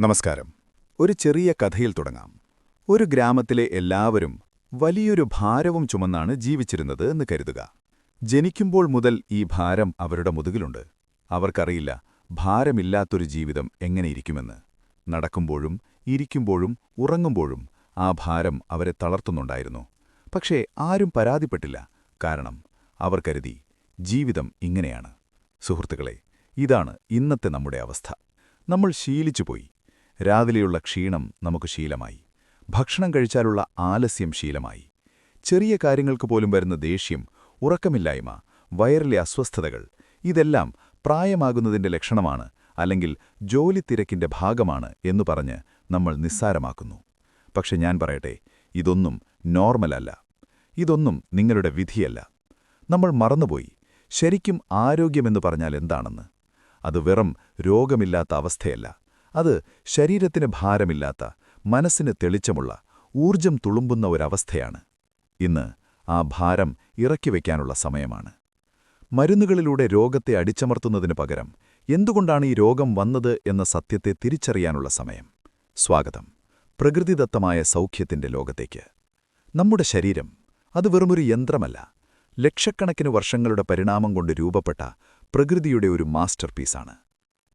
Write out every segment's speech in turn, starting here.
നമസ്കാരം. ഒരു ചെറിയ കഥയിൽ തുടങ്ങാം. ഒരു ഗ്രാമത്തിലെ എല്ലാവരും വലിയൊരു ഭാരവും ചുമന്നാണ് ജീവിച്ചിരുന്നത് എന്ന് കരുതുക. ജനിക്കുമ്പോൾ മുതൽ ഈ ഭാരം അവരുടെ മുതുകിലുണ്ട്. അവർക്കറിയില്ല ഭാരമില്ലാത്തൊരു ജീവിതം എങ്ങനെയിരിക്കുമെന്ന്. നടക്കുമ്പോഴും ഇരിക്കുമ്പോഴും ഉറങ്ങുമ്പോഴും ആ ഭാരം അവരെ തളർത്തുന്നുണ്ടായിരുന്നു. പക്ഷേ ആരും പരാതിപ്പെട്ടില്ല. കാരണം അവർ കരുതി ജീവിതം ഇങ്ങനെയാണ്. സുഹൃത്തുക്കളെ ഇതാണ് ഇന്നത്തെ നമ്മുടെ അവസ്ഥ. നമ്മൾ ശീലിച്ചുപോയി. രാവിലെയുള്ള ക്ഷീണം നമുക്ക് ശീലമായി. ഭക്ഷണം കഴിച്ചാലുള്ള ആലസ്യം ശീലമായി. ചെറിയ കാര്യങ്ങൾക്ക് പോലും വരുന്ന ദേഷ്യം ഉറക്കമില്ലായ്മ വയറിലെ അസ്വസ്ഥതകൾ ഇതെല്ലാം പ്രായമാകുന്നതിന്റെ ലക്ഷണമാണ് അല്ലെങ്കിൽ ജോലി തിരക്കിന്റെ ഭാഗമാണ് എന്നു പറഞ്ഞ് നമ്മൾ നിസ്സാരമാക്കുന്നു. പക്ഷെ ഞാൻ പറയട്ടെ ഇതൊന്നും നോർമലല്ല ഇതൊന്നും നിങ്ങളുടെ വിധിയല്ല. നമ്മൾ മറന്നുപോയി. ശരിക്കും ആരോഗ്യമെന്ന് പറഞ്ഞാൽ എന്താണെന്ന്? അത് വെറും രോഗമില്ലാത്ത അവസ്ഥയല്ല. അത് ശരീരത്തിന് ഭാരമില്ലാത്ത മനസ്സിന് തെളിച്ചമുള്ള ഊർജം തുളുമ്പുന്ന ഒരവസ്ഥയാണ്. ഇന്ന് ആ ഭാരം ഇറക്കി ഇറക്കിവെക്കാനുള്ള സമയമാണ്. മരുന്നുകളിലൂടെ രോഗത്തെ അടിച്ചമർത്തുന്നതിന് പകരം എന്തുകൊണ്ടാണ് ഈ രോഗം വന്നത് എന്ന സത്യത്തെ തിരിച്ചറിയാനുള്ള സമയം. സ്വാഗതം. പ്രകൃതിദത്തമായ സൗഖ്യത്തിന്റെ ലോകത്തേക്ക്. നമ്മുടെ ശരീരം അത് വെറുമൊരു യന്ത്രമല്ല. ലക്ഷക്കണക്കിന് വർഷങ്ങളുടെ പരിണാമം കൊണ്ട് രൂപപ്പെട്ട പ്രകൃതിയുടെ ഒരു മാസ്റ്റർ പീസാണ്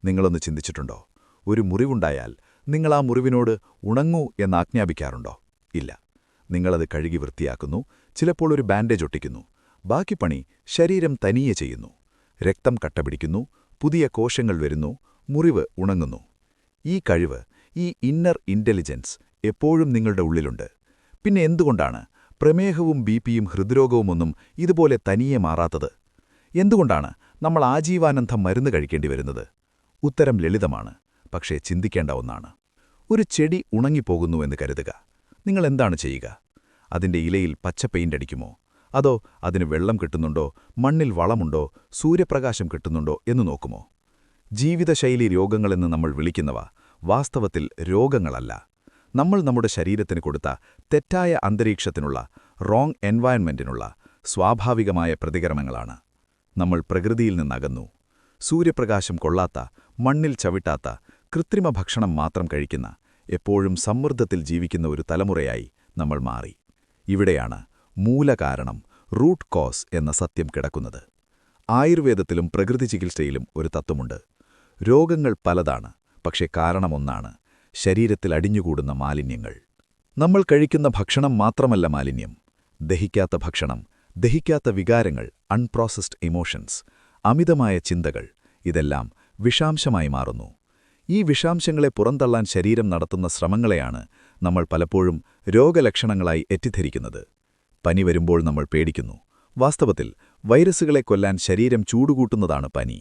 നിങ്ങളൊന്ന് ചിന്തിച്ചിട്ടുണ്ടോ? ഒരു മുറിവുണ്ടായാൽ നിങ്ങൾ ആ മുറിവിനോട് ഉണങ്ങൂ എന്ന് ആജ്ഞാപിക്കാറുണ്ടോ? ഇല്ല. നിങ്ങളത് കഴുകി വൃത്തിയാക്കുന്നു ചിലപ്പോൾ ഒരു ബാൻഡേജ് ഒട്ടിക്കുന്നു. ബാക്കി പണി ശരീരം തനിയെ ചെയ്യുന്നു. രക്തം കട്ടപിടിക്കുന്നു പുതിയ കോശങ്ങൾ വരുന്നു മുറിവ് ഉണങ്ങുന്നു. ഈ കഴിവ് ഈ ഇന്നർ ഇന്റലിജൻസ് എപ്പോഴും നിങ്ങളുടെ ഉള്ളിലുണ്ട്. പിന്നെ എന്തുകൊണ്ടാണ് പ്രമേഹവും ബി പിയും ഹൃദ്രോഗവുമൊന്നും ഇതുപോലെ തനിയെ മാറാത്തത്? എന്തുകൊണ്ടാണ് നമ്മൾ ആജീവാനന്ദം മരുന്ന് കഴിക്കേണ്ടി വരുന്നത്? ഉത്തരം ലളിതമാണ്. പക്ഷേ ചിന്തിക്കേണ്ട ഒന്നാണ്. ഒരു ചെടി ഉണങ്ങിപ്പോകുന്നുവെന്ന് കരുതുക. നിങ്ങൾ എന്താണ് ചെയ്യുക? അതിന്റെ ഇലയിൽ പച്ച പെയിന്റ് അടിക്കുമോ? അതോ അതിന് വെള്ളം കിട്ടുന്നുണ്ടോ? മണ്ണിൽ വളമുണ്ടോ? സൂര്യപ്രകാശം കിട്ടുന്നുണ്ടോ? എന്ന് നോക്കുമോ? ജീവിതശൈലി രോഗങ്ങളെന്ന് നമ്മൾ വിളിക്കുന്നവ വാസ്തവത്തിൽ രോഗങ്ങളല്ല. നമ്മൾ നമ്മുടെ ശരീരത്തിന് കൊടുത്ത തെറ്റായ അന്തരീക്ഷത്തിനുള്ള റോങ് എൻവയൺമെന്റിനുള്ള സ്വാഭാവികമായ പ്രതികരണങ്ങളാണ്. നമ്മൾ പ്രകൃതിയിൽ നിന്നകന്നു. സൂര്യപ്രകാശം കൊള്ളാത്ത മണ്ണിൽ ചവിട്ടാത്ത കൃത്രിമ ഭക്ഷണം മാത്രം കഴിക്കുന്ന എപ്പോഴും സമ്മർദ്ദത്തിൽ ജീവിക്കുന്ന ഒരു തലമുറയായി നമ്മൾ മാറി. ഇവിടെയാണ് മൂലകാരണം റൂട്ട് കോസ് എന്ന സത്യം കിടക്കുന്നത്. ആയുർവേദത്തിലും പ്രകൃതി ചികിത്സയിലും ഒരു തത്വമുണ്ട്. രോഗങ്ങൾ പലതാണ് പക്ഷേ കാരണമൊന്നാണ് ശരീരത്തിൽ അടിഞ്ഞുകൂടുന്ന മാലിന്യങ്ങൾ. നമ്മൾ കഴിക്കുന്ന ഭക്ഷണം മാത്രമല്ല മാലിന്യം. ദഹിക്കാത്ത ഭക്ഷണം ദഹിക്കാത്ത വികാരങ്ങൾ അൺപ്രോസസ്ഡ് ഇമോഷൻസ് അമിതമായ ചിന്തകൾ ഇതെല്ലാം വിഷാംശമായി മാറുന്നു. ഈ വിഷാംശങ്ങളെ പുറന്തള്ളാൻ ശരീരം നടത്തുന്ന ശ്രമങ്ങളെയാണ് നമ്മൾ പലപ്പോഴും രോഗലക്ഷണങ്ങളായി എറ്റിദ്ധരിക്കുന്നത് പനി വരുമ്പോൾ നമ്മൾ പേടിക്കുന്നു. വാസ്തവത്തിൽ വൈറസുകളെ കൊല്ലാൻ ശരീരം ചൂടുകൂട്ടുന്നതാണ് പനി.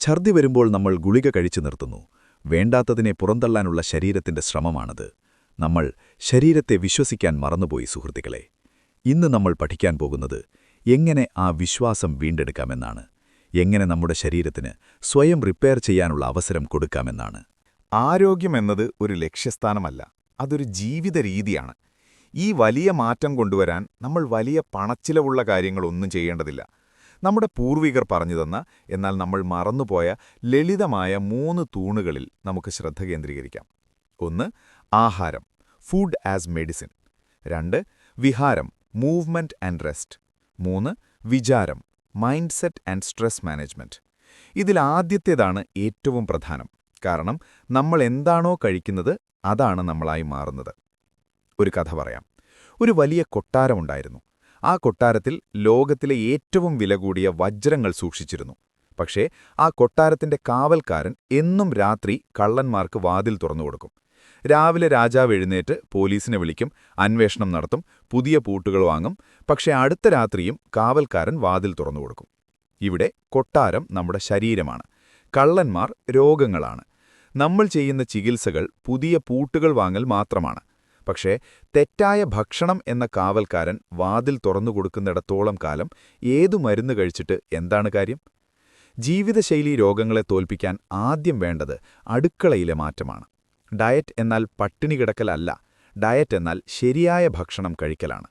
ഛർദി വരുമ്പോൾ നമ്മൾ ഗുളിക കഴിച്ചു നിർത്തുന്നു. വേണ്ടാത്തതിനെ പുറന്തള്ളാനുള്ള ശരീരത്തിന്റെ ശ്രമമാണത്. നമ്മൾ ശരീരത്തെ വിശ്വസിക്കാൻ മറന്നുപോയി സുഹൃത്തുക്കളെ. ഇന്ന് നമ്മൾ പഠിക്കാൻ പോകുന്നത് എങ്ങനെ ആ വിശ്വാസം വീണ്ടെടുക്കാമെന്നാണ്. എങ്ങനെ നമ്മുടെ ശരീരത്തിന് സ്വയം റിപ്പയർ ചെയ്യാനുള്ള അവസരം കൊടുക്കാമെന്നാണ്. ആരോഗ്യമെന്നത് ഒരു ലക്ഷ്യസ്ഥാനമല്ല അതൊരു ജീവിത രീതിയാണ്. ഈ വലിയ മാറ്റം കൊണ്ടുവരാൻ നമ്മൾ വലിയ പണച്ചിലവുള്ള കാര്യങ്ങളൊന്നും ചെയ്യേണ്ടതില്ല. നമ്മുടെ പൂർവികർ പറഞ്ഞു തന്ന എന്നാൽ നമ്മൾ മറന്നുപോയ ലളിതമായ മൂന്ന് തൂണുകളിൽ നമുക്ക് ശ്രദ്ധ കേന്ദ്രീകരിക്കാം. ഒന്ന് ആഹാരം ഫുഡ് ആസ് മെഡിസിൻ രണ്ട് വിഹാരം മൂവ്മെന്റ് ആൻഡ് റെസ്റ്റ് മൂന്ന് വിചാരം. Mindset and stress management. ഇതിൽ ആദ്യത്തേതാണ് ഏറ്റവും പ്രധാനം. കാരണം നമ്മൾ എന്താണോ കഴിക്കുന്നത് അതാണ് നമ്മളായി മാറുന്നത്. ഒരു കഥ പറയാം. ഒരു വലിയ കൊട്ടാരമുണ്ടായിരുന്നു ആ കൊട്ടാരത്തിൽ ലോകത്തിലെ ഏറ്റവും വില കൂടിയ വജ്രങ്ങൾ സൂക്ഷിച്ചിരുന്നു. പക്ഷേ ആ കൊട്ടാരത്തിന്റെ കാവൽക്കാരൻ എന്നും രാത്രി കള്ളന്മാർക്ക് വാതിൽ തുറന്നുകൊടുക്കും. രാവിലെ രാജാവ് എഴുന്നേറ്റ് പോലീസിനെ വിളിക്കും അന്വേഷണം നടത്തും പുതിയ പൂട്ടുകൾ വാങ്ങും. പക്ഷേ അടുത്ത രാത്രിയും കാവൽക്കാരൻ വാതിൽ തുറന്നു കൊടുക്കും. ഇവിടെ കൊട്ടാരം നമ്മുടെ ശരീരമാണ്. കള്ളന്മാർ രോഗങ്ങളാണ്. നമ്മൾ ചെയ്യുന്ന ചികിത്സകൾ പുതിയ പൂട്ടുകൾ വാങ്ങൽ മാത്രമാണ്. പക്ഷേ തെറ്റായ ഭക്ഷണം എന്ന കാവൽക്കാരൻ വാതിൽ തുറന്നുകൊടുക്കുന്നിടത്തോളം കാലം ഏതു മരുന്ന് കഴിച്ചിട്ട് എന്താണ് കാര്യം? ജീവിതശൈലി രോഗങ്ങളെ തോൽപ്പിക്കാൻ ആദ്യം വേണ്ടത് അടുക്കളയിലെ മാറ്റമാണ്. ഡയറ്റ് എന്നാൽ പട്ടിണി കിടക്കലല്ല. ഡയറ്റ് എന്നാൽ ശരിയായ ഭക്ഷണം കഴിക്കലാണ്.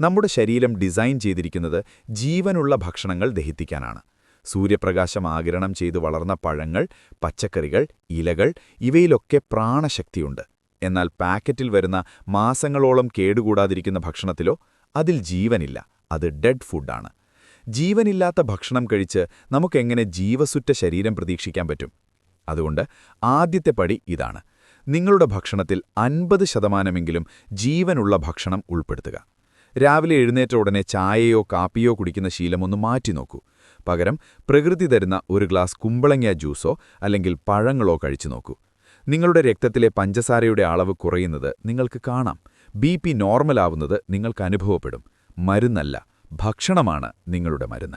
നമ്മുടെ ശരീരം ഡിസൈൻ ചെയ്തിരിക്കുന്നത് ജീവനുള്ള ഭക്ഷണങ്ങൾ ദഹിപ്പിക്കാനാണ്. സൂര്യപ്രകാശം ആഗിരണം ചെയ്തു വളർന്ന പഴങ്ങൾ പച്ചക്കറികൾ ഇലകൾ ഇവയിലൊക്കെ പ്രാണശക്തിയുണ്ട്. എന്നാൽ പാക്കറ്റിൽ വരുന്ന മാസങ്ങളോളം കേടുകൂടാതിരിക്കുന്ന ഭക്ഷണത്തിലോ അതിൽ ജീവനില്ല. അത് ഡെഡ് ഫുഡാണ്. ജീവനില്ലാത്ത ഭക്ഷണം കഴിച്ച് നമുക്കെങ്ങനെ ജീവസുറ്റ ശരീരം പ്രതീക്ഷിക്കാൻ പറ്റും? അതുകൊണ്ട് ആദ്യത്തെ പടി ഇതാണ്. നിങ്ങളുടെ ഭക്ഷണത്തിൽ അൻപത് ശതമാനമെങ്കിലും ജീവനുള്ള ഭക്ഷണം ഉൾപ്പെടുത്തുക. രാവിലെ എഴുന്നേറ്റ ഉടനെ ചായയോ കാപ്പിയോ കുടിക്കുന്ന ശീലമൊന്ന് മാറ്റി നോക്കൂ. പകരം പ്രകൃതി തരുന്ന ഒരു ഗ്ലാസ് കുമ്പളങ്ങ ജ്യൂസോ അല്ലെങ്കിൽ പഴങ്ങളോ കഴിച്ചു നോക്കൂ. നിങ്ങളുടെ രക്തത്തിലെ പഞ്ചസാരയുടെ അളവ് കുറയുന്നത് നിങ്ങൾക്ക് കാണാം. ബി പി നോർമലാവുന്നത് നിങ്ങൾക്ക് അനുഭവപ്പെടും. മരുന്നല്ല ഭക്ഷണമാണ് നിങ്ങളുടെ മരുന്ന്.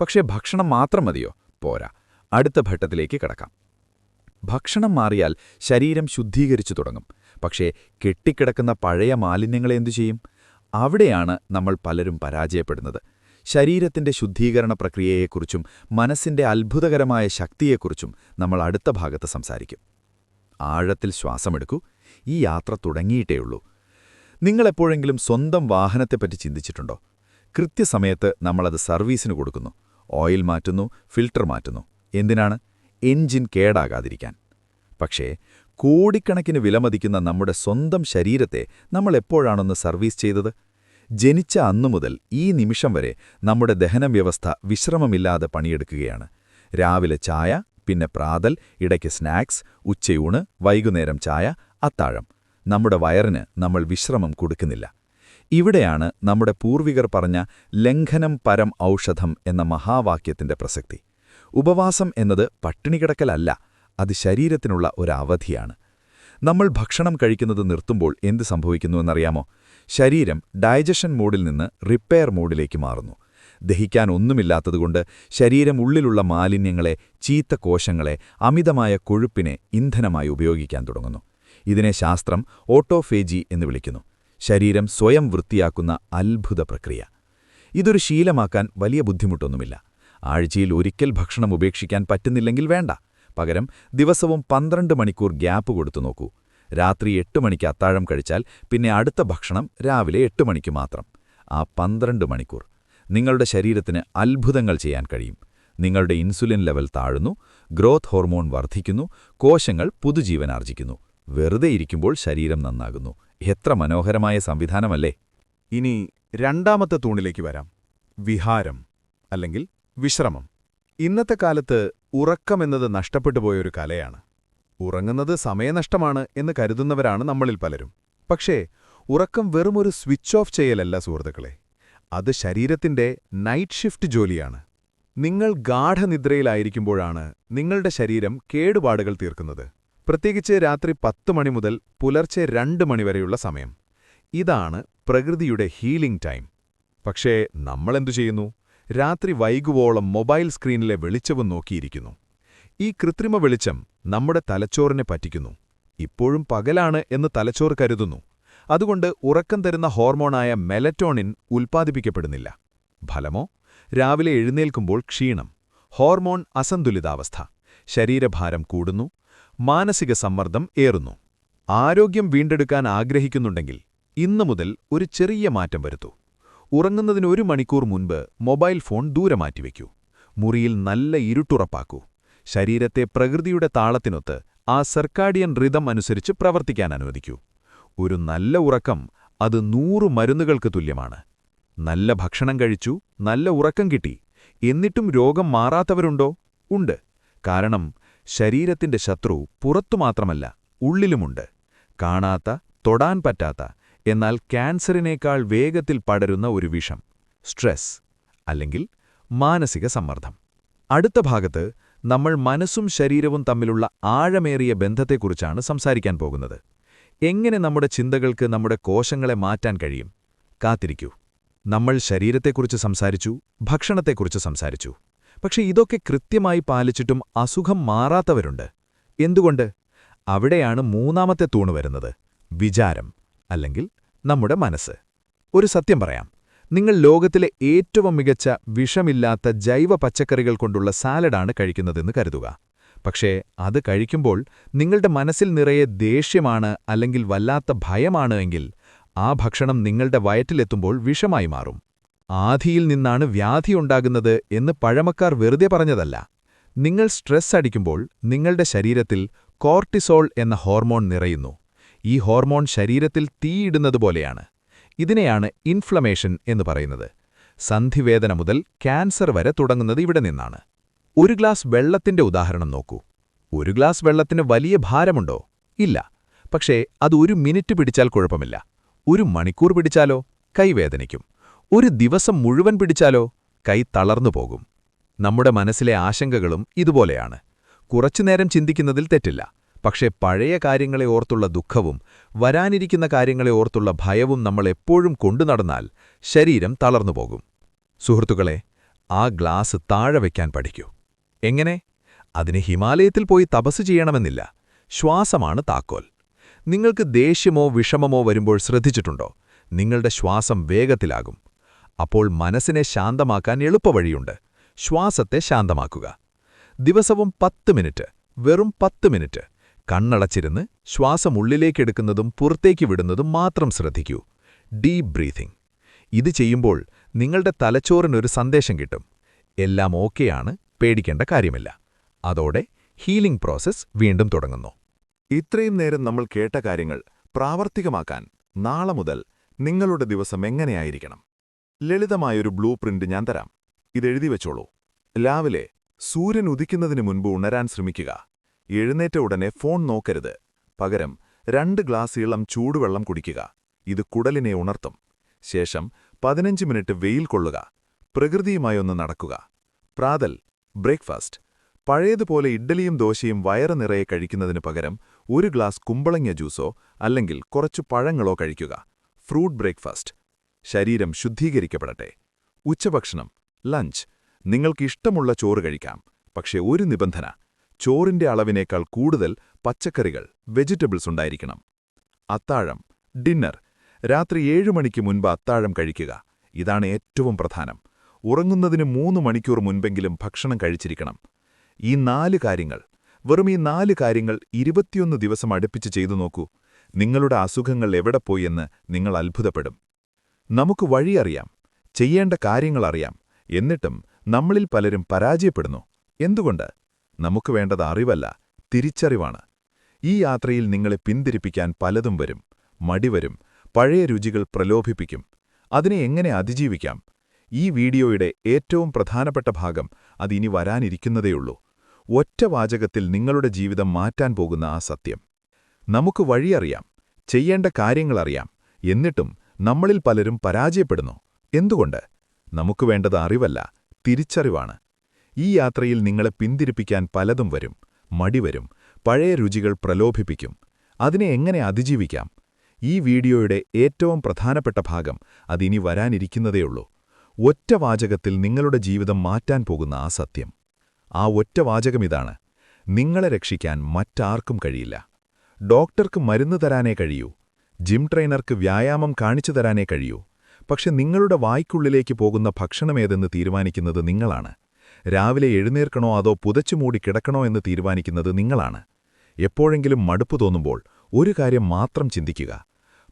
പക്ഷേ ഭക്ഷണം മാത്രം മതിയോ? പോരാ അടുത്ത ഘട്ടത്തിലേക്ക് കടക്കാം. ഭക്ഷണം മാറിയാൽ ശരീരം ശുദ്ധീകരിച്ചു തുടങ്ങും. പക്ഷേ കെട്ടിക്കിടക്കുന്ന പഴയ മാലിന്യങ്ങളെ എന്തു ചെയ്യും? അവിടെയാണ് നമ്മൾ പലരും പരാജയപ്പെടുന്നത്. ശരീരത്തിന്റെ ശുദ്ധീകരണ പ്രക്രിയയെക്കുറിച്ചും മനസ്സിന്റെ അത്ഭുതകരമായ ശക്തിയെക്കുറിച്ചും നമ്മൾ അടുത്ത ഭാഗത്ത് സംസാരിക്കും. ആഴത്തിൽ ശ്വാസമെടുക്കൂ. ഈ യാത്ര തുടങ്ങിയിട്ടേയുള്ളൂ. നിങ്ങളെപ്പോഴെങ്കിലും സ്വന്തം വാഹനത്തെപ്പറ്റി ചിന്തിച്ചിട്ടുണ്ടോ? കൃത്യസമയത്ത് നമ്മളത് സർവീസിന് കൊടുക്കുന്നു. ഓയിൽ മാറ്റുന്നു ഫിൽട്ടർ മാറ്റുന്നു. എന്തിനാണ്? എൻജിൻ കേടാകാതിരിക്കാൻ. പക്ഷേ കോടിക്കണക്കിന് വിലമതിക്കുന്ന നമ്മുടെ സ്വന്തം ശരീരത്തെ നമ്മൾ എപ്പോഴാണൊന്ന് സർവീസ് ചെയ്തത്? ജനിച്ച അന്നു മുതൽ ഈ നിമിഷം വരെ നമ്മുടെ ദഹനം വ്യവസ്ഥ വിശ്രമമില്ലാതെ പണിയെടുക്കുകയാണ്. രാവിലെ ചായ പിന്നെ പ്രാതൽ ഇടയ്ക്ക് സ്നാക്സ് ഉച്ചയൂണ് വൈകുന്നേരം ചായ അത്താഴം. നമ്മുടെ വയറിന് നമ്മൾ വിശ്രമം കൊടുക്കുന്നില്ല. ഇവിടെയാണ് നമ്മുടെ പൂർവികർ പറഞ്ഞ ലംഘനം പരം ഔഷധം എന്ന മഹാവാക്യത്തിന്റെ പ്രസക്തി. ഉപവാസം എന്നത് പട്ടിണി കിടക്കലല്ല അത് ശരീരത്തിനുള്ള ഒരു അവധിയാണ്. നമ്മൾ ഭക്ഷണം കഴിക്കുന്നത് നിർത്തുമ്പോൾ എന്ത് സംഭവിക്കുന്നുവെന്നറിയാമോ ശരീരം ഡൈജഷൻ മോഡിൽ നിന്ന് റിപ്പയർ മോഡിലേക്ക് മാറുന്നു. ദഹിക്കാൻ ഒന്നുമില്ലാത്തതുകൊണ്ട് ശരീരം ഉള്ളിലുള്ള മാലിന്യങ്ങളെ ചീത്ത കോശങ്ങളെ അമിതമായ കൊഴുപ്പിനെ ഇന്ധനമായി ഉപയോഗിക്കാൻ തുടങ്ങുന്നു. ഇതിനെ ശാസ്ത്രം ഓട്ടോഫേജി എന്ന് വിളിക്കുന്നു. ശരീരം സ്വയം വൃത്തിയാക്കുന്ന അത്ഭുത പ്രക്രിയ. ഇതൊരു ശീലമാക്കാൻ വലിയ ബുദ്ധിമുട്ടൊന്നുമില്ല. ആഴ്ചയിൽ ഒരിക്കൽ ഭക്ഷണം ഉപേക്ഷിക്കാൻ പറ്റുന്നില്ലെങ്കിൽ വേണ്ട. പകരം ദിവസവും പന്ത്രണ്ട് മണിക്കൂർ ഗ്യാപ്പ് കൊടുത്തു നോക്കൂ. രാത്രി എട്ട് മണിക്ക് അത്താഴം കഴിച്ചാൽ പിന്നെ അടുത്ത ഭക്ഷണം രാവിലെ എട്ട് മണിക്ക് മാത്രം. ആ പന്ത്രണ്ട് മണിക്കൂർ. നിങ്ങളുടെ ശരീരത്തിന് അത്ഭുതങ്ങൾ ചെയ്യാൻ കഴിയും. നിങ്ങളുടെ ഇൻസുലിൻ ലെവൽ താഴുന്നു ഗ്രോത്ത് ഹോർമോൺ വർദ്ധിക്കുന്നു കോശങ്ങൾ പുതുജീവൻ ആർജിക്കുന്നു. വെറുതെ ഇരിക്കുമ്പോൾ ശരീരം നന്നാകുന്നു. എത്ര മനോഹരമായ സംവിധാനമല്ലേ? ഇനി രണ്ടാമത്തെ തൂണിലേക്ക് വരാം. വിഹാരം അല്ലെങ്കിൽ വിശ്രമം. ഇന്നത്തെ കാലത്ത് ഉറക്കമെന്നത് നഷ്ടപ്പെട്ടു പോയൊരു കലയാണ്. ഉറങ്ങുന്നത് സമയനഷ്ടമാണ് എന്ന് കരുതുന്നവരാണ് നമ്മളിൽ പലരും. പക്ഷേ ഉറക്കം വെറുമൊരു സ്വിച്ച് ഓഫ് ചെയ്യലല്ല സുഹൃത്തുക്കളെ. അത് ശരീരത്തിന്റെ നൈറ്റ് ഷിഫ്റ്റ് ജോലിയാണ്. നിങ്ങൾ ഗാഠനിദ്രയിലായിരിക്കുമ്പോഴാണ് നിങ്ങളുടെ ശരീരം കേടുപാടുകൾ തീർക്കുന്നത്. പ്രത്യേകിച്ച് രാത്രി പത്ത് മണി മുതൽ പുലർച്ചെ രണ്ട് മണിവരെയുള്ള സമയം. ഇതാണ് പ്രകൃതിയുടെ ഹീലിംഗ് ടൈം പക്ഷേ നമ്മളെന്തു ചെയ്യുന്നു? രാത്രി വൈകുവോളം മൊബൈൽ സ്ക്രീനിലെ വെളിച്ചവും നോക്കിയിരിക്കുന്നു. ഈ കൃത്രിമ വെളിച്ചം നമ്മുടെ തലച്ചോറിനെ പറ്റിക്കുന്നു. ഇപ്പോഴും പകലാണ് എന്ന് തലച്ചോറ് കരുതുന്നു. അതുകൊണ്ട് ഉറക്കം തരുന്ന ഹോർമോണായ മെലറ്റോണിൻ ഉൽപ്പാദിപ്പിക്കപ്പെടുന്നില്ല. ഫലമോ? രാവിലെ എഴുന്നേൽക്കുമ്പോൾ ക്ഷീണം. ഹോർമോൺ അസന്തുലിതാവസ്ഥ. ശരീരഭാരം കൂടുന്നു. മാനസിക സമ്മർദ്ദം ഏറുന്നു. ആരോഗ്യം വീണ്ടെടുക്കാൻ ആഗ്രഹിക്കുന്നുണ്ടെങ്കിൽ ഇന്നു മുതൽ ഒരു ചെറിയ മാറ്റം വരുത്തൂ. ഉറങ്ങുന്നതിന് ഒരു മണിക്കൂർ മുൻപ് മൊബൈൽ ഫോൺ ദൂരെ മാറ്റിവെക്കൂ മുറിയിൽ നല്ല ഇരുട്ടുറപ്പാക്കൂ. ശരീരത്തെ പ്രകൃതിയുടെ താളത്തിനൊത്ത് ആ സർക്കാഡിയൻ റിതം അനുസരിച്ച് പ്രവർത്തിക്കാൻ അനുവദിക്കൂ. ഒരു നല്ല ഉറക്കം അത് നൂറു മരുന്നുകൾക്ക് തുല്യമാണ്. നല്ല ഭക്ഷണം കഴിച്ചു നല്ല ഉറക്കം കിട്ടി. എന്നിട്ടും രോഗം മാറാത്തവരുണ്ടോ? ഉണ്ട്. കാരണം ശരീരത്തിന്റെ ശത്രു പുറത്തു മാത്രമല്ല ഉള്ളിലുമുണ്ട്. കാണാത്ത തൊടാൻ പറ്റാത്ത എന്നാൽ ക്യാൻസറിനേക്കാൾ വേഗത്തിൽ പടരുന്ന ഒരു വിഷം സ്ട്രെസ് അല്ലെങ്കിൽ മാനസിക സമ്മർദ്ദം. അടുത്ത ഭാഗത്ത് നമ്മൾ മനസ്സും ശരീരവും തമ്മിലുള്ള ആഴമേറിയ ബന്ധത്തെക്കുറിച്ചാണ് സംസാരിക്കാൻ പോകുന്നത്. എങ്ങനെ നമ്മുടെ ചിന്തകൾക്ക് നമ്മുടെ കോശങ്ങളെ മാറ്റാൻ കഴിയും? കാത്തിരിക്കൂ. നമ്മൾ ശരീരത്തെക്കുറിച്ച് സംസാരിച്ചു ഭക്ഷണത്തെക്കുറിച്ച് സംസാരിച്ചു. പക്ഷെ ഇതൊക്കെ കൃത്യമായി പാലിച്ചിട്ടും അസുഖം മാറാത്തവരുണ്ട്. എന്തുകൊണ്ട്? അവിടെയാണ് മൂന്നാമത്തെ തൂണ് വരുന്നത് വിചാരം അല്ലെങ്കിൽ നമ്മുടെ മനസ്സ്. ഒരു സത്യം പറയാം. നിങ്ങൾ ലോകത്തിലെ ഏറ്റവും മികച്ച വിഷമില്ലാത്ത ജൈവ പച്ചക്കറികൾ കൊണ്ടുള്ള സാലഡാണ് കഴിക്കുന്നതെന്ന് കരുതുക. പക്ഷേ അത് കഴിക്കുമ്പോൾ നിങ്ങളുടെ മനസ്സിൽ നിറയെ ദേഷ്യമാണ് അല്ലെങ്കിൽ വല്ലാത്ത ഭയമാണ് എങ്കിൽ ആ ഭക്ഷണം നിങ്ങളുടെ വയറ്റിലെത്തുമ്പോൾ വിഷമായി മാറും. ആധിയിൽ നിന്നാണ് വ്യാധി ഉണ്ടാകുന്നത് എന്ന് പഴമക്കാർ വെറുതെ പറഞ്ഞതല്ല. നിങ്ങൾ സ്ട്രെസ് അടിക്കുമ്പോൾ നിങ്ങളുടെ ശരീരത്തിൽ കോർട്ടിസോൾ എന്ന ഹോർമോൺ നിറയുന്നു. ഈ ഹോർമോൺ ശരീരത്തിൽ തീയിടുന്നതുപോലെയാണ് ഇതിനെയാണ് ഇൻഫ്ലമേഷൻ എന്ന് പറയുന്നത്. സന്ധിവേദന മുതൽ ക്യാൻസർ വരെ തുടങ്ങുന്നത് ഇവിടെ നിന്നാണ്. ഒരു ഗ്ലാസ് വെള്ളത്തിന്റെ ഉദാഹരണം നോക്കൂ. ഒരു ഗ്ലാസ് വെള്ളത്തിന് വലിയ ഭാരമുണ്ടോ? ഇല്ല. പക്ഷേ അത് ഒരു മിനിറ്റ് പിടിച്ചാൽ കുഴപ്പമില്ല. ഒരു മണിക്കൂർ പിടിച്ചാലോ? കൈവേദനിക്കും ഒരു ദിവസം മുഴുവൻ പിടിച്ചാലോ? കൈ തളർന്നു പോകും. നമ്മുടെ മനസ്സിലെ ആശങ്കകളും ഇതുപോലെയാണ്. കുറച്ചുനേരം ചിന്തിക്കുന്നതിൽ തെറ്റില്ല. പക്ഷേ പഴയ കാര്യങ്ങളെ ഓർത്തുള്ള ദുഃഖവും വരാനിരിക്കുന്ന കാര്യങ്ങളെ ഓർത്തുള്ള ഭയവും നമ്മൾ എപ്പോഴും കൊണ്ടുനടന്നാൽ ശരീരം തളർന്നുപോകും സുഹൃത്തുക്കളെ ആ ഗ്ലാസ് താഴെ വയ്ക്കാൻ പഠിക്കൂ. എങ്ങനെ? അതിന് ഹിമാലയത്തിൽ പോയി തപസ് ചെയ്യണമെന്നില്ല. ശ്വാസമാണ് താക്കോൽ. നിങ്ങൾക്ക് ദേഷ്യമോ വിഷമമോ വരുമ്പോൾ ശ്രദ്ധിച്ചിട്ടുണ്ടോ? നിങ്ങളുടെ ശ്വാസം വേഗത്തിലാകും. അപ്പോൾ മനസ്സിനെ ശാന്തമാക്കാൻ എളുപ്പവഴിയുണ്ട്. ശ്വാസത്തെ ശാന്തമാക്കുക. ദിവസവും പത്ത് മിനിറ്റ് വെറും പത്ത് മിനിറ്റ്. കണ്ണടച്ചിരുന്ന് ശ്വാസം ഉള്ളിലേക്കെടുക്കുന്നതും പുറത്തേക്ക് വിടുന്നതും മാത്രം ശ്രദ്ധിക്കൂ. ഡീപ് ബ്രീതിങ് ഇത് ചെയ്യുമ്പോൾ നിങ്ങളുടെ തലച്ചോറിനൊരു സന്ദേശം കിട്ടും. എല്ലാം ഓക്കെയാണ് പേടിക്കേണ്ട കാര്യമില്ല. അതോടെ ഹീലിംഗ് പ്രോസസ് വീണ്ടും തുടങ്ങുന്നു. ഇത്രയും നേരം നമ്മൾ കേട്ട കാര്യങ്ങൾ പ്രാവർത്തികമാക്കാൻ നാളെ മുതൽ നിങ്ങളുടെ ദിവസം എങ്ങനെയായിരിക്കണം? ലളിതമായൊരു ബ്ലൂ പ്രിന്റ് ഞാൻ തരാം. ഇതെഴുതി വെച്ചോളൂ. രാവിലെ സൂര്യൻ ഉദിക്കുന്നതിന് മുൻപ് ഉണരാൻ ശ്രമിക്കുക. എഴുന്നേറ്റ ഉടനെ ഫോൺ നോക്കരുത്. പകരം രണ്ട് ഗ്ലാസ് ഇളം ചൂടുവെള്ളം കുടിക്കുക. ഇത് കുടലിനെ ഉണർത്തും. ശേഷം പതിനഞ്ച് മിനിറ്റ് വെയിൽ കൊള്ളുക. പ്രകൃതിയുമായൊന്ന് നടക്കുക. പ്രാതൽ ബ്രേക്ക്ഫാസ്റ്റ്. പഴയതുപോലെ ഇഡ്ഡലിയും ദോശയും വയറ് നിറയെ കഴിക്കുന്നതിന് പകരം ഒരു ഗ്ലാസ് കുമ്പളങ്ങ ജ്യൂസോ അല്ലെങ്കിൽ കുറച്ചു പഴങ്ങളോ കഴിക്കുക. Fruit breakfast. ശരീരം ശുദ്ധീകരിക്കപ്പെടട്ടെ. ഉച്ചഭക്ഷണം ലഞ്ച്. നിങ്ങൾക്കിഷ്ടമുള്ള ചോറ് കഴിക്കാം. പക്ഷേ ഒരു നിബന്ധന. ചോറിന്റെ അളവിനേക്കാൾ കൂടുതൽ പച്ചക്കറികൾ വെജിറ്റബിൾസ് ഉണ്ടായിരിക്കണം. അത്താഴം ഡിന്നർ. രാത്രി ഏഴു മണിക്ക് മുൻപ് അത്താഴം കഴിക്കുക. ഇതാണ് ഏറ്റവും പ്രധാനം. ഉറങ്ങുന്നതിന് മൂന്ന് മണിക്കൂർ മുൻപെങ്കിലും ഭക്ഷണം കഴിച്ചിരിക്കണം. ഈ നാല് കാര്യങ്ങൾ വെറും ഈ നാല് കാര്യങ്ങൾ ഇരുപത്തിയൊന്ന് ദിവസം അടുപ്പിച്ച് ചെയ്തു നോക്കൂ. നിങ്ങളുടെ അസുഖങ്ങൾ എവിടെ പോയെന്ന് നിങ്ങൾ അത്ഭുതപ്പെടും. നമുക്ക് വഴിയറിയാം ചെയ്യേണ്ട കാര്യങ്ങളറിയാം എന്നിട്ടും നമ്മളിൽ പലരും പരാജയപ്പെടുന്നു. എന്തുകൊണ്ട്? നമുക്ക് വേണ്ടത് അറിവല്ല തിരിച്ചറിവാണ്. ഈ യാത്രയിൽ നിങ്ങളെ പിന്തിരിപ്പിക്കാൻ പലതും വരും മടിവരും പഴയ രുചികൾ പ്രലോഭിപ്പിക്കും. അതിനെ എങ്ങനെ അതിജീവിക്കാം? ഈ വീഡിയോയുടെ ഏറ്റവും പ്രധാനപ്പെട്ട ഭാഗം അതിനി വരാനിരിക്കുന്നതേയുള്ളൂ. ഒറ്റ വാചകത്തിൽ നിങ്ങളുടെ ജീവിതം മാറ്റാൻ പോകുന്ന ആ സത്യം. നമുക്ക് വഴിയറിയാം ചെയ്യേണ്ട കാര്യങ്ങളറിയാം എന്നിട്ടും നമ്മളിൽ പലരും പരാജയപ്പെടുന്നു. എന്തുകൊണ്ട്? നമുക്ക് വേണ്ടത് അറിവല്ല തിരിച്ചറിവാണ്. ഈ യാത്രയിൽ നിങ്ങളെ പിന്തിരിപ്പിക്കാൻ പലതും വരും മടിവരും പഴയ രുചികൾ പ്രലോഭിപ്പിക്കും. അതിനെ എങ്ങനെ അതിജീവിക്കാം? ഈ വീഡിയോയുടെ ഏറ്റവും പ്രധാനപ്പെട്ട ഭാഗം അതിനി വരാനിരിക്കുന്നതേയുള്ളൂ ഒറ്റ വാചകത്തിൽ നിങ്ങളുടെ ജീവിതം മാറ്റാൻ പോകുന്ന ആ സത്യം. ആ ഒറ്റ വാചകമിതാണ് നിങ്ങളെ രക്ഷിക്കാൻ മറ്റാർക്കും കഴിയില്ല. ഡോക്ടർക്ക് മരുന്ന് തരാനേ കഴിയൂ ജിം ട്രെയിനർക്ക് വ്യായാമം കാണിച്ചു തരാനേ കഴിയൂ പക്ഷെ നിങ്ങളുടെ വായ്ക്കുള്ളിലേക്ക് പോകുന്ന ഭക്ഷണമേതെന്ന് തീരുമാനിക്കുന്നത് നിങ്ങളാണ്. രാവിലെ എഴുന്നേൽക്കണോ അതോ പുതച്ചുമൂടി കിടക്കണോ എന്ന് തീരുമാനിക്കുന്നത് നിങ്ങളാണ്. എപ്പോഴെങ്കിലും മടുപ്പ് തോന്നുമ്പോൾ ഒരു കാര്യം മാത്രം ചിന്തിക്കുക.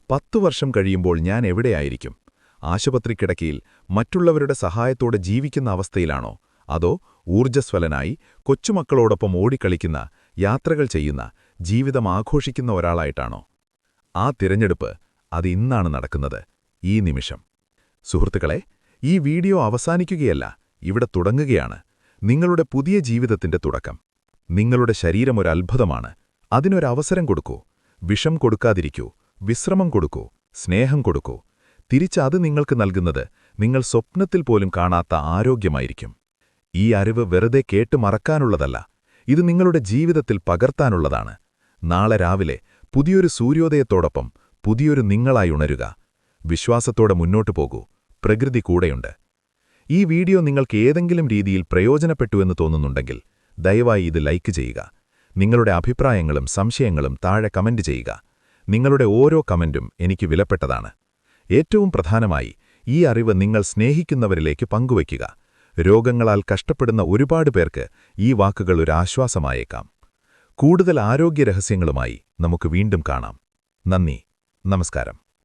പത്തു വർഷം കഴിയുമ്പോൾ ഞാൻ എവിടെയായിരിക്കും? ആശുപത്രി കിടക്കയിൽ മറ്റുള്ളവരുടെ സഹായത്തോടെ ജീവിക്കുന്ന അവസ്ഥയിലാണോ? അതോ ഊർജസ്വലനായി കൊച്ചുമക്കളോടൊപ്പം ഓടിക്കളിക്കുന്ന യാത്രകൾ ചെയ്യുന്ന ജീവിതം ആഘോഷിക്കുന്ന ഒരാളായിട്ടാണോ? ആ തിരഞ്ഞെടുപ്പ് അത് ഇന്നാണ് നടക്കുന്നത്. ഈ നിമിഷം. സുഹൃത്തുക്കളെ ഈ വീഡിയോ അവസാനിക്കുകയല്ല. ഇവിടെ തുടങ്ങുകയാണ് നിങ്ങളുടെ പുതിയ ജീവിതത്തിന്റെ തുടക്കം. നിങ്ങളുടെ ശരീരം ഒരു അത്ഭുതമാണ്. അതിനൊരവസരം കൊടുക്കൂ. വിഷം കൊടുക്കാതിരിക്കൂ. വിശ്രമം കൊടുക്കൂ. സ്നേഹം കൊടുക്കൂ. തിരിച്ചത് നിങ്ങൾക്ക് നൽകുന്നത് നിങ്ങൾ സ്വപ്നത്തിൽ പോലും കാണാത്ത ആരോഗ്യമായിരിക്കും. ഈ അറിവ് വെറുതെ കേട്ട് മറക്കാനുള്ളതല്ല. ഇത് നിങ്ങളുടെ ജീവിതത്തിൽ പകർത്താനുള്ളതാണ്. നാളെ രാവിലെ പുതിയൊരു സൂര്യോദയത്തോടൊപ്പം പുതിയൊരു നിങ്ങളായി ഉണരുക. വിശ്വാസത്തോടെ മുന്നോട്ടു പോകൂ. പ്രകൃതി കൂടെയുണ്ട്. ഈ വീഡിയോ നിങ്ങൾക്ക് ഏതെങ്കിലും രീതിയിൽ പ്രയോജനപ്പെട്ടുവെന്ന് തോന്നുന്നുണ്ടെങ്കിൽ ദയവായി ഇത് ലൈക്ക് ചെയ്യുക. നിങ്ങളുടെ അഭിപ്രായങ്ങളും സംശയങ്ങളും താഴെ കമന്റ് ചെയ്യുക. നിങ്ങളുടെ ഓരോ കമന്റും എനിക്ക് വിലപ്പെട്ടതാണ്. ഏറ്റവും പ്രധാനമായി ഈ അറിവ് നിങ്ങൾ സ്നേഹിക്കുന്നവരിലേക്ക് പങ്കുവയ്ക്കുക. രോഗങ്ങളാൽ കഷ്ടപ്പെടുന്ന ഒരുപാട് പേർക്ക് ഈ വാക്കുകൾ ഒരു ആശ്വാസമായേക്കാം. കൂടുതൽ ആരോഗ്യരഹസ്യങ്ങളുമായി നമുക്ക് വീണ്ടും കാണാം. നന്ദി. നമസ്കാരം.